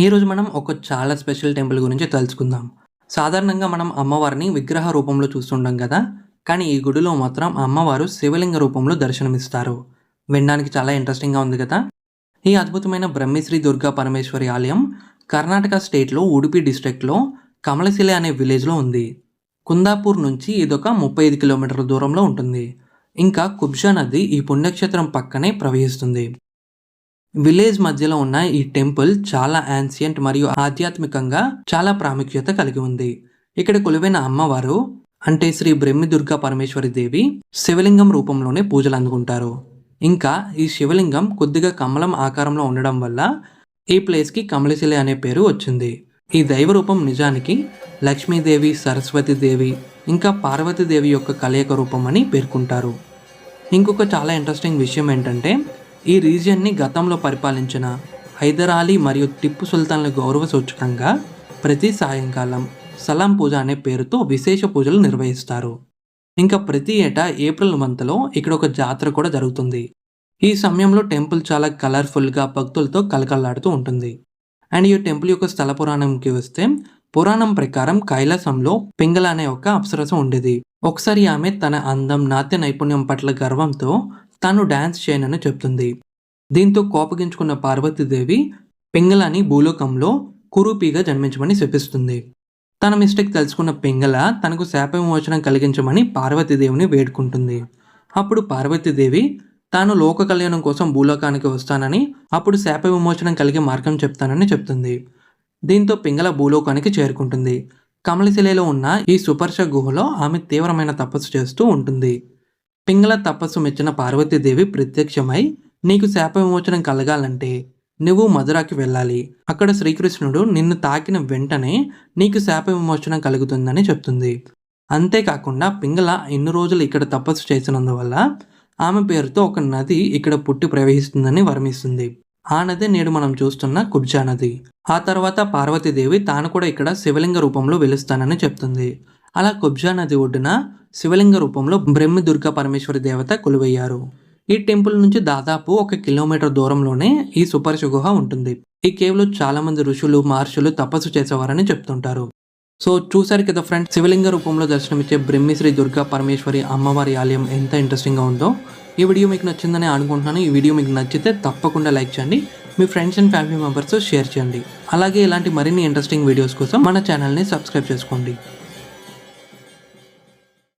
ఈరోజు మనం ఒక చాలా స్పెషల్ టెంపుల్ గురించి తెలుసుకుందాం సాధారణంగా మనం అమ్మవారిని విగ్రహ రూపంలో చూస్తుంటాం కదా? కానీ ఈ గుడిలో మాత్రం అమ్మవారు శివలింగ రూపంలో దర్శనమిస్తారు. వినడానికి చాలా ఇంట్రెస్టింగ్గా ఉంది కదా? ఈ అద్భుతమైన బ్రహ్మశ్రీ దుర్గా పరమేశ్వరి ఆలయం కర్ణాటక స్టేట్లో ఉడిపి డిస్ట్రిక్ట్లో కమలశిల అనే విలేజ్లో ఉంది. కుందాపూర్ నుంచి ఇదొక ముప్పై ఐదు కిలోమీటర్ల దూరంలో ఉంటుంది. ఇంకా కుబ్జా నది ఈ పుణ్యక్షేత్రం పక్కనే ప్రవహిస్తుంది. విలేజ్ మధ్యలో ఉన్న ఈ టెంపుల్ చాలా యాన్సియంట్ మరియు ఆధ్యాత్మికంగా చాలా ప్రాముఖ్యత కలిగి ఉంది. ఇక్కడ కొలువైన అమ్మవారు అంటే శ్రీ బ్రహ్మి దుర్గా పరమేశ్వరి దేవి శివలింగం రూపంలోనే పూజలు అందుకుంటారు. ఇంకా ఈ శివలింగం కొద్దిగా కమలం ఆకారంలో ఉండడం వల్ల ఈ ప్లేస్కి కమలశిల అనే పేరు వచ్చింది. ఈ దైవ రూపం నిజానికి లక్ష్మీదేవి సరస్వతీదేవి ఇంకా పార్వతీదేవి యొక్క కలయిక రూపం అని పేర్కొంటారు. ఇంకొక చాలా ఇంట్రెస్టింగ్ విషయం ఏంటంటే ఈ రీజియన్ని గతంలో పరిపాలించిన హైదర్ అలీ మరియు టిప్పు సుల్తాన్ల గౌరవ సూచకంగా ప్రతి సాయంకాలం సలాం పూజ అనే పేరుతో విశేష పూజలు నిర్వహిస్తారు. ఇంకా ప్రతి ఏటా ఏప్రిల్ మంత్లో ఇక్కడ ఒక జాతర కూడా జరుగుతుంది. ఈ సమయంలో టెంపుల్ చాలా కలర్ఫుల్గా భక్తులతో కలకల్లాడుతూ ఉంటుంది. అండ్ ఈ టెంపుల్ యొక్క స్థల పురాణంకి వస్తే పురాణం ప్రకారం కైలాసంలో పింగళ అనే ఒక అప్సరస ఉండేది. ఒకసారి ఆమె తన అందం నాట్య నైపుణ్యం పట్ల గర్వంతో తాను డ్యాన్స్ చేయనని చెప్తుంది. దీంతో కోపగించుకున్న పార్వతీదేవి పింగళని భూలోకంలో కురూపిగా జన్మించమని శపిస్తుంది. తన మిస్టేక్ తెలుసుకున్న పింగళ తనకు శాప విమోచనం కలిగించమని పార్వతీదేవిని వేడుకుంటుంది. అప్పుడు పార్వతీదేవి తాను లోక కళ్యాణం కోసం భూలోకానికి వస్తానని అప్పుడు శాప విమోచనం కలిగే మార్గం చెప్తానని చెప్తుంది. దీంతో పింగళ భూలోకానికి చేరుకుంటుంది. కమలశిలలో ఉన్న ఈ సుపర్ష గుహలో ఆమె తీవ్రమైన తపస్సు చేస్తూ ఉంటుంది. పింగళ తపస్సు మెచ్చిన పార్వతీదేవి ప్రత్యక్షమై నీకు శాప విమోచనం కలగాలంటే నువ్వు మధురాకి వెళ్ళాలి. అక్కడ శ్రీకృష్ణుడు నిన్ను తాకిన వెంటనే నీకు శాప విమోచనం కలుగుతుందని చెప్తుంది. అంతేకాకుండా పింగళ ఎన్ని రోజులు ఇక్కడ తపస్సు చేసినందువల్ల ఆమె పేరుతో ఒక నది ఇక్కడ పుట్టి ప్రవహిస్తుందని వర్ణిస్తుంది. ఆ నది నేడు మనం చూస్తున్న కుబ్జా నది. ఆ తర్వాత పార్వతీదేవి తాను కూడా ఇక్కడ శివలింగ రూపంలో వెలుస్తానని చెప్తుంది. అలా కుబ్జా నది ఒడ్డున శివలింగ రూపంలో బ్రహ్మి దుర్గా పరమేశ్వరి దేవత కొలువయ్యారు. ఈ టెంపుల్ నుంచి దాదాపు ఒక కిలోమీటర్ దూరంలోనే ఈ సుపరిశ గుహ ఉంటుంది. ఈ కేవ్లో చాలా మంది ఋషులు మహర్షులు తపస్సు చేసేవారని చెప్తుంటారు. సో చూసారు కదా ఫ్రెండ్స్ శివలింగ రూపంలో దర్శనమిచ్చే బ్రహ్మిశ్రీ దుర్గా పరమేశ్వరి అమ్మవారి ఆలయం ఎంత ఇంట్రెస్టింగ్గా ఉందో ఈ వీడియో మీకు నచ్చిందని అనుకుంటున్నాను. ఈ వీడియో మీకు నచ్చితే తప్పకుండా లైక్ చేయండి. మీ friends and family members share చేయండి. అలాగే ఇలాంటి మరిన్ని ఇంట్రెస్టింగ్ వీడియోస్ కోసం మన ఛానల్ని సబ్స్క్రైబ్ చేసుకోండి.